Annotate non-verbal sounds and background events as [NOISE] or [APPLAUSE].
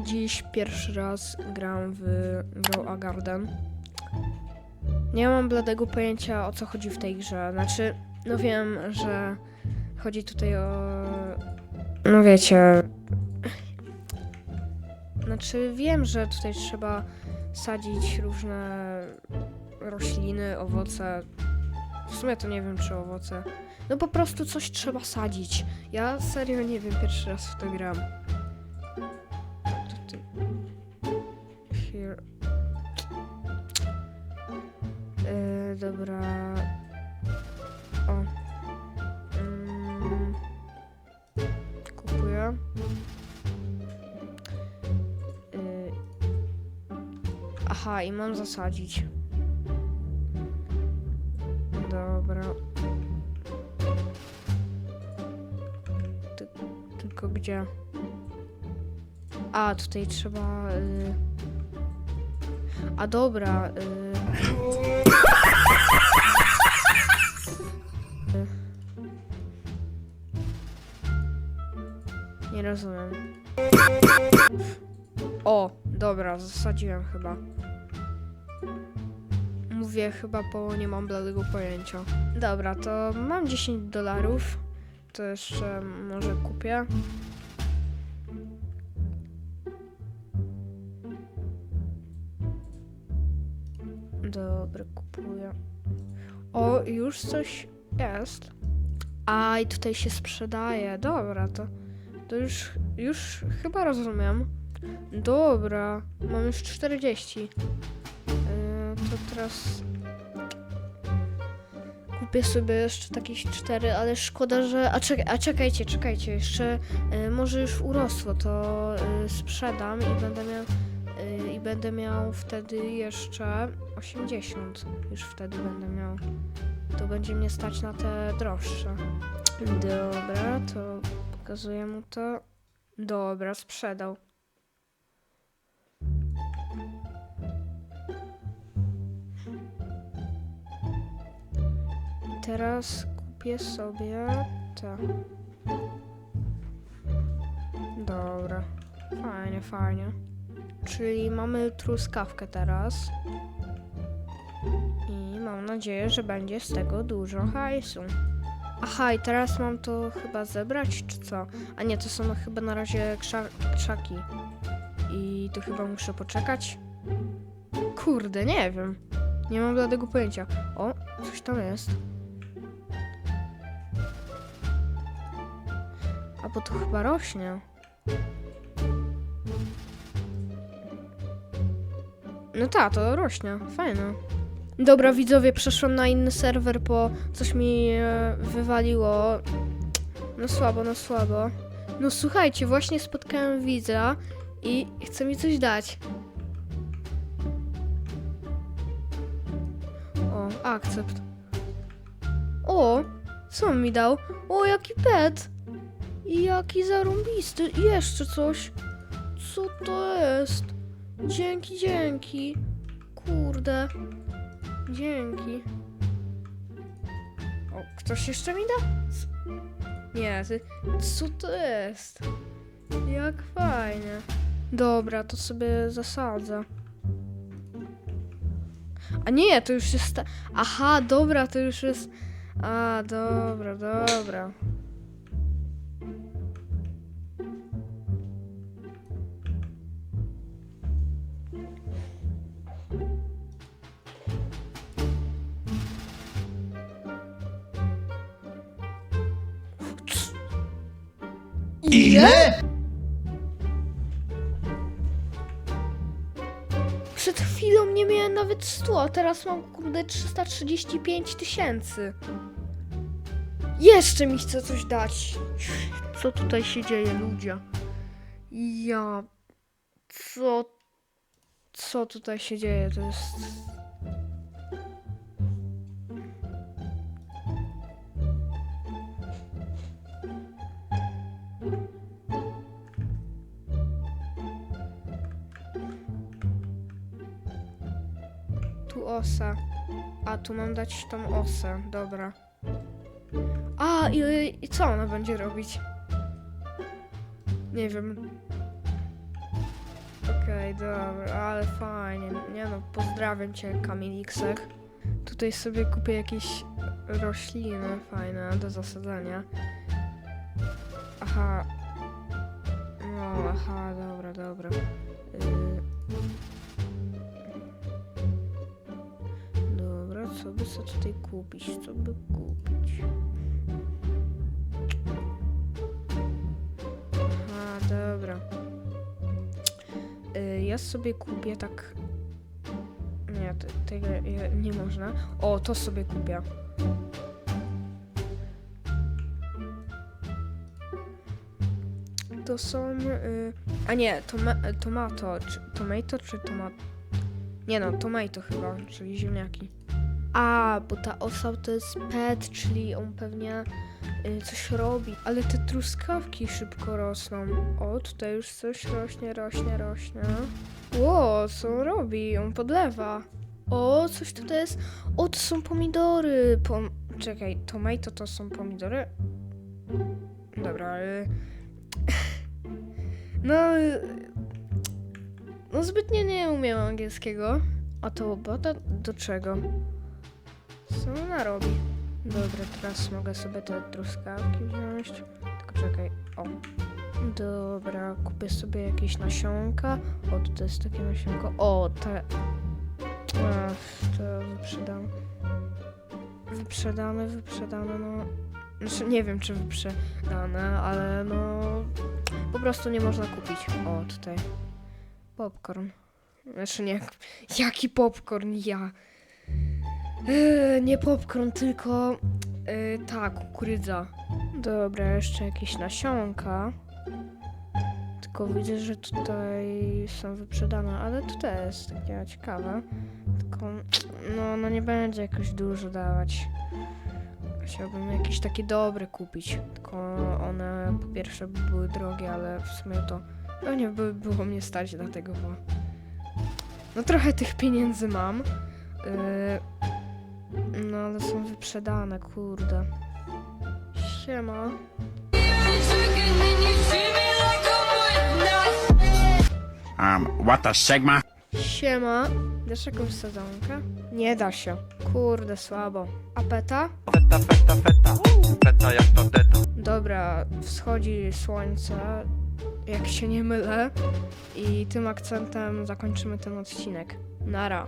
Dziś pierwszy raz gram w Grow a Garden. Nie mam bladego pojęcia o co chodzi w tej grze. Znaczy, no wiem, że chodzi tutaj o. No wiecie. Znaczy, wiem, że tutaj trzeba sadzić różne rośliny, owoce. W sumie to nie wiem, czy owoce. No po prostu coś trzeba sadzić. Ja serio nie wiem, pierwszy raz w to gram. Tutaj. Here. Yy, dobra. O. Mm. Kupuję. Yy. Aha, i mam zasadzić. Dobra. Ty, tylko gdzie? A, tutaj trzeba. Y... A dobra. Y... Nie rozumiem. O, dobra, zasadziłem chyba. Mówię chyba, bo nie mam bladego pojęcia. Dobra, to mam 10 dolarów. To jeszcze może kupię. Dobra, kupuję. O, już coś jest. A, i tutaj się sprzedaje. Dobra, to, to już, już chyba rozumiem. Dobra, mam już 40. Yy, to teraz kupię sobie jeszcze takieś 4, ale szkoda, że... A, czek a czekajcie, czekajcie, jeszcze yy, może już urosło, to yy, sprzedam i będę miał... yy, I będę miał wtedy jeszcze 80. Już wtedy będę miał. To będzie mnie stać na te droższe. Dobra, to pokazuję mu to. Dobra, sprzedał. Teraz kupię sobie te. Dobra. Fajnie, fajnie. Czyli mamy truskawkę teraz. Nadzieję, że będzie z tego dużo hajsu. Aha, i teraz mam to chyba zebrać, czy co? A nie, to są chyba na razie krza krzaki. I to chyba muszę poczekać. Kurde, nie wiem. Nie mam żadnego pojęcia. O, coś tam jest. A bo to chyba rośnie. No tak, to rośnie. Fajne. Dobra, widzowie, przeszłam na inny serwer, bo coś mi e, wywaliło. No słabo, no słabo. No słuchajcie, właśnie spotkałem widza i chce mi coś dać. O, akcept. O, co on mi dał? O, jaki pet! I jaki zarąbisty. I jeszcze coś. Co to jest? Dzięki, dzięki. Kurde. Dzięki. O, ktoś jeszcze mi da? C- Nie, ty, co to jest? Jak fajnie. Dobra, to sobie zasadzę. A nie, to już jest. Aha, dobra, to już jest. A, dobra, dobra. Ile? Przed chwilą nie miałem nawet 100, a teraz mam kurde 335 tysięcy. Jeszcze mi chce coś dać. Co tutaj się dzieje, ludzie? Ja. Co. Co tutaj się dzieje? To jest. Osa. A tu mam dać tą osę, dobra. A i, i co ona będzie robić? Nie wiem. Okej, dobra, ale fajnie. Nie no, pozdrawiam cię, Kamiliksek. Tutaj sobie kupię jakieś rośliny fajne do zasadzania. Aha. No, aha, dobra, dobra. Y... co by sobie tutaj kupić? Co by kupić? Aha, dobra. Y, ja sobie kupię tak. Nie, te- tego nie można. O, to sobie kupię. To są. Y, a nie, toma, tomato. Czy, tomato czy tomat? Nie no, tomato chyba, czyli ziemniaki. A, bo ta osał to jest pet, czyli on pewnie y, coś robi. Ale te truskawki szybko rosną. O, tutaj już coś rośnie, rośnie, rośnie. Ło, co on robi? On podlewa. O, coś tutaj jest. O, to są pomidory. Pom Czekaj, tomato to są pomidory? Dobra, y [LAUGHS] No... y, No zbytnio nie umiem angielskiego. A to łopata do czego? Co ona robi? Dobra, teraz mogę sobie te truskawki wziąć. Tylko czekaj. O. Dobra, kupię sobie jakieś nasionka. O, tutaj jest takie nasionko. O, te... Ach, to wyprzedam. Wyprzedane, wyprzedane, no... Znaczy, nie wiem, czy wyprzedane, ale no... Po prostu nie można kupić. O, tutaj. Popcorn. Znaczy nie, jaki popcorn? Ja. Eee, nie popcorn, tylko yy, ta kukurydza. Dobra, jeszcze jakieś nasionka. Tylko widzę, że tutaj są wyprzedane, ale to też jest takie ciekawe. Tylko no, no nie będzie jakoś dużo dawać. Chciałbym jakieś takie dobre kupić. Tylko one po pierwsze by były drogie, ale w sumie to pewnie by było mnie stać dlatego, bo no trochę tych pieniędzy mam. Yy, no ale są wyprzedane, kurde. Siema. Um, what the Sigma? Siema. Dasz jakąś sadzonkę? Nie da się. Kurde, słabo. A peta? Feta, feta, feta. Feta jak to deta. Dobra, wschodzi słońce, jak się nie mylę. I tym akcentem zakończymy ten odcinek. Nara.